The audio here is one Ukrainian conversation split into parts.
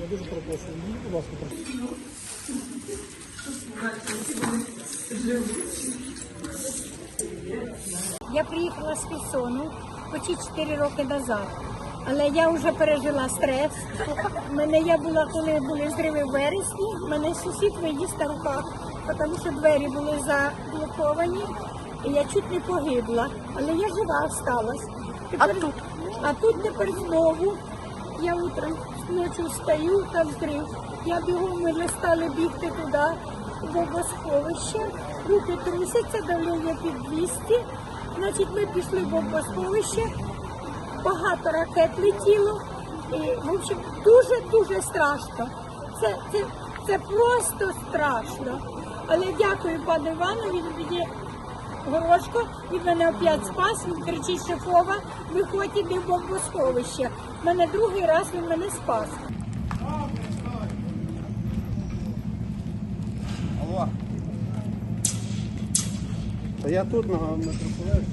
Я дуже перепрошую. Мені, будь ласка, прошу. Я приїхала з Херсону почти 4 роки назад. Але я вже пережила стрес. Мене я була, коли були зриви в вересні, мене сусід виніс на руках, тому що двері були заблоковані, і я чуть не погибла. Але я жива осталась. Тепер, а тут? А тут тепер знову. Я утром ночі встаю, там зрив. Я бігом ми стали бігти туди, в бомбосховище. Руки трусяться, давлення під 200. Значить, ми пішли в бомбосховище, багато ракет летіло. І, в общем, дуже-дуже страшно. Це, це, це просто страшно. Але дякую пану Івану, горошко, і мене опять спас, він кричить шефова, виходь іди в бомбосховище. Мене другий раз він мене спас. Алло. Та я тут на метрополі.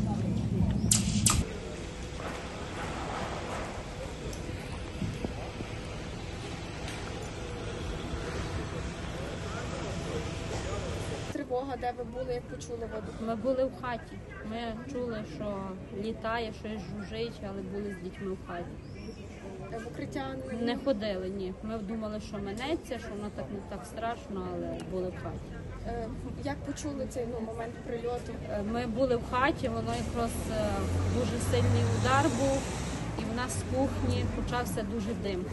Тривога, де ви були, як почули воду? Ми були в хаті. Ми чули, що літає, щось жужить, але були з дітьми в хаті. Е, В укриття не Не ходили, ні. Ми думали, що минеться, що воно так не так страшно, але були в хаті. Е, як почули цей ну, момент прильоту? Е, Ми були в хаті, воно якраз е, дуже сильний удар був, і в нас з кухні почався дуже дим.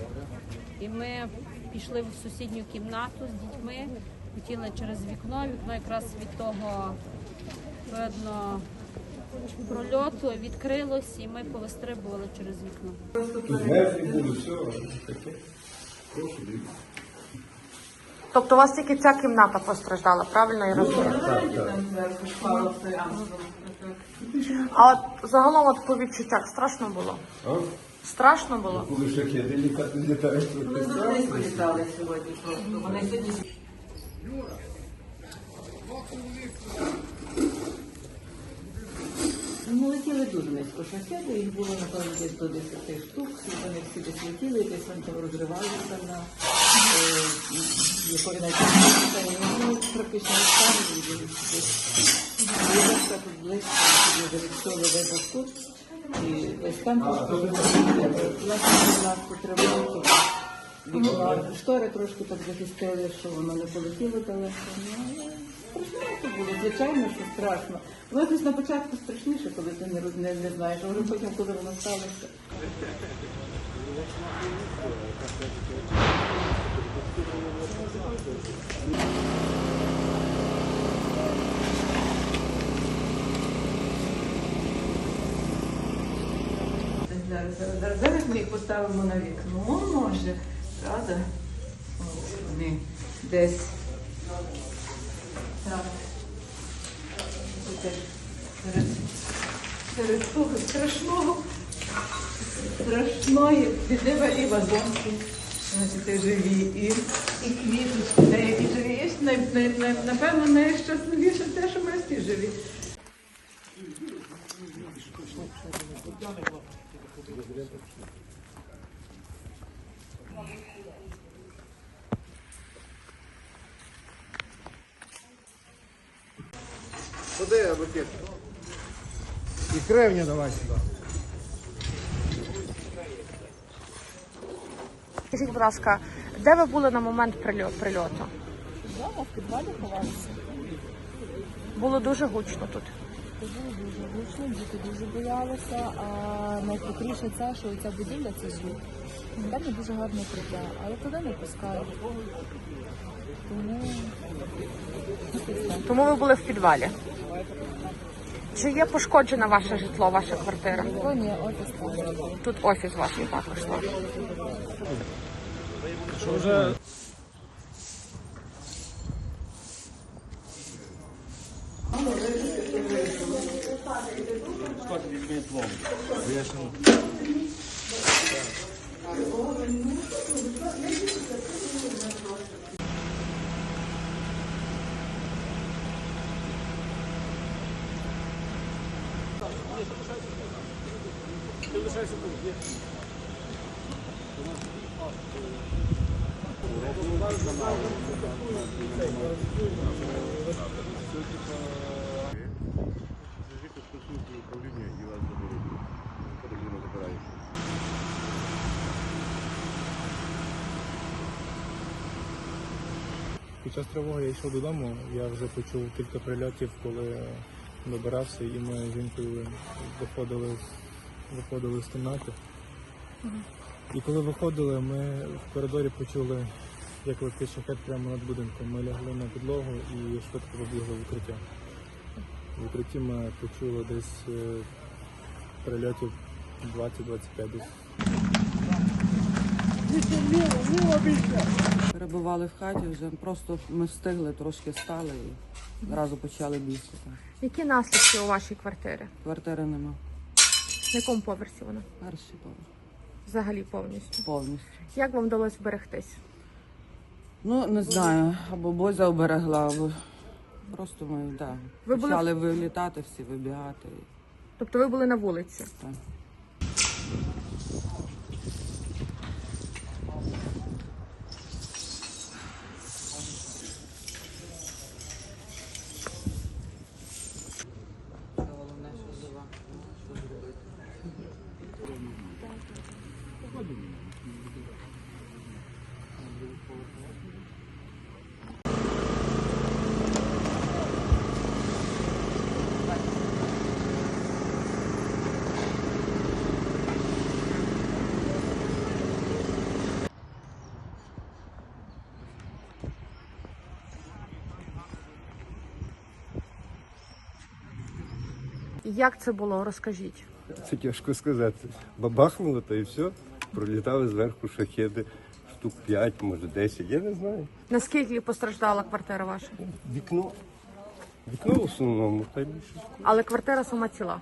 І ми пішли в сусідню кімнату з дітьми, хотіли через вікно. Вікно якраз від того видно прольоту відкрилось, і ми повистрибували через вікно. Тобто у вас тільки ця кімната постраждала, правильно я розумію? Так, так. А от загалом от по відчуттях страшно було? А? Страшно було? Коли шахеди літати літають, літали сьогодні просто. Вони сьогодні Ну, летіли дуже низько шахеди, їх було, напевно, десь до 10 штук, вони всі десь летіли, десь вони там розривалися на е, якої навіть практично і десь. Виборка тут близько, зареєстрували вибор тут, і десь там. Власне ласку тривогу, Вікна, штори трошки так захистили, що воно не полетіло далеко. Ну, страшненько було, звичайно, що страшно. Воно якось на початку страшніше, коли ти не, роз- не, не знаєш, вже потім, коли воно сталося. Зараз, зараз, зараз ми їх поставимо на вікно, може, правда? Вони десь. Так. Серед, серед того страшного, страшної біди і вазонки. Значить, живі і, і квіточки, деякі живі. Най, най, най, напевно, найщасливіше те, що ми всі живі. Куди букет? І кревня давай сюди. Скажіть, будь ласка, де ви були на момент прильо- прильоту? Вдома в підвалі ховалися. Було дуже гучно тут. Було дуже гучно, діти дуже боялися, а найприкріше це, що ця будівля це звук. Там є дуже гарне укриття, але туди не пускають. Тому Тому ви були в підвалі. Чи є пошкоджена ваше житло, ваша квартира? О, ні, офіс. Тут офіс ваш є також. так? Що вже так, пломби. Ти лишайся тут, Під час тривоги я йшов додому, я вже почув кілька прильотів, коли добирався, і ми з жінкою виходили, з- виходили з кімнати. І коли виходили, ми в коридорі почули, як летить шахет прямо над будинком. Ми лягли на підлогу і швидко побігли в укриття. В укритті ми почули десь е, прильотів 20-25 десь. Перебували в хаті, вже просто ми встигли, трошки стали і одразу почали бігти. так. Які наслідки у вашій квартирі? Квартири нема. На якому поверсі вона? Перший поверх. Взагалі повністю. Повністю. Як вам вдалося вберегтись? Ну, не знаю, або Бозя оберегла, або просто ми да, Ви були- почали вилітати, всі вибігати. Тобто ви були на вулиці? Так. Як це було? Розкажіть. Це тяжко сказати. Бабахнуло, та і все. Пролітали зверху шахеди. Штук 5, може 10, я не знаю. Наскільки постраждала квартира ваша? Вікно. Вікно в основному, та й більше. Але квартира сама ціла.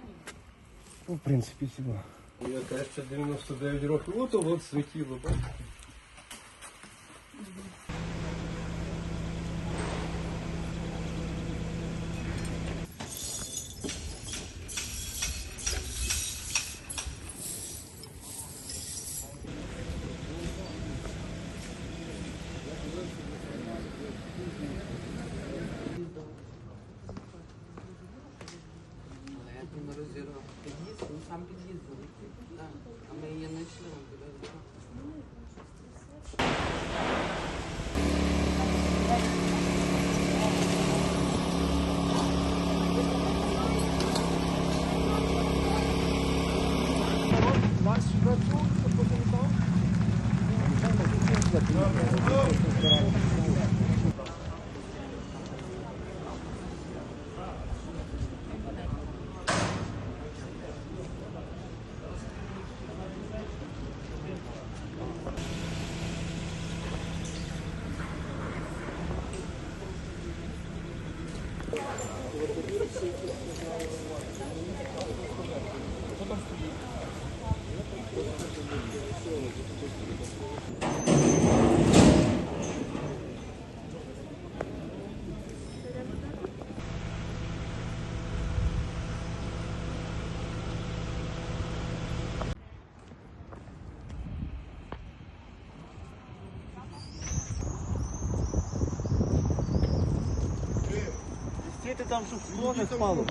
Ну, в принципі, всього. Я теж ще 99 років. От от світіло, бачите. Але як він розірвав під'їзд, ну сам під'їзд залетів. Так. А ми її знайшли, ми підозрювали. Стійте там, щоб скло не впало.